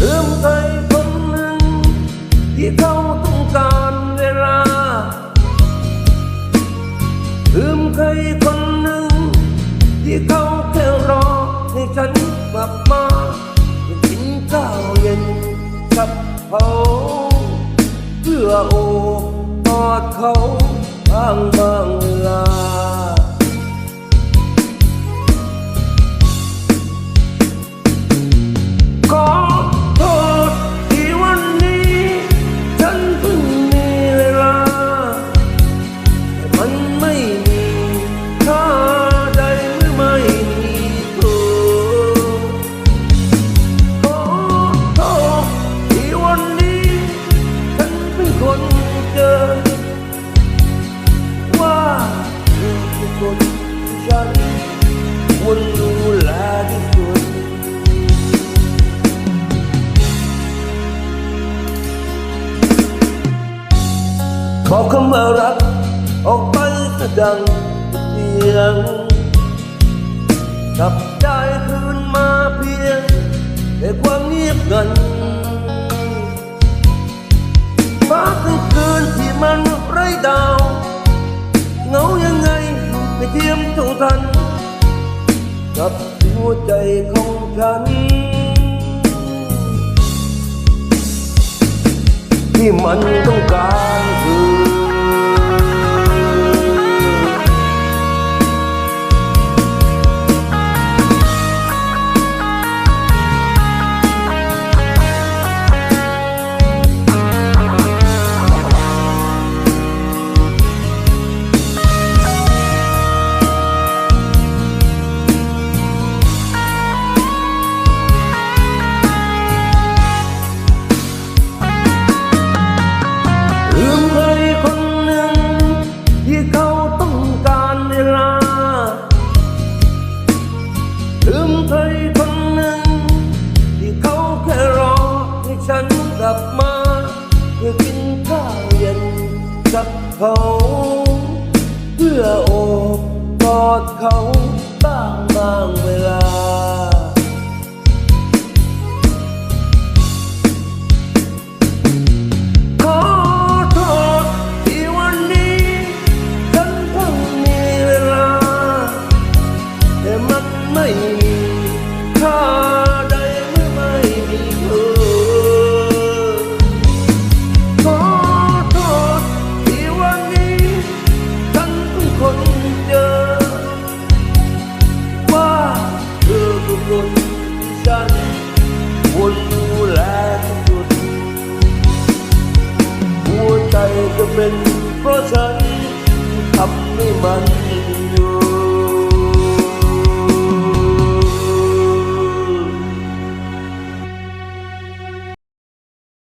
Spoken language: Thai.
ลืมใครคนหนึ่งที่เขาต้องการเวลา ลืมใครคนหนึ่งที่เขาแค่รอให้ฉันกลับมากินข้าวเย็นกับเขาเพื่อโอบกอดเขาบ้างบางเวลา คนฉันควรดูแลที่สุดบอกคำว่ารักออกไปสะดังเสียงกับได้คืนมาเพียงแต่ความเงียบงัน สันกับหัวใจของฉัน ที่มันต้องการ กลับมา เพื่อกินข้าวเย็นกับเขา เพื่อโอบกอดเขาบ้างบางเวลา เป็นเพราะฉันทำให้มัน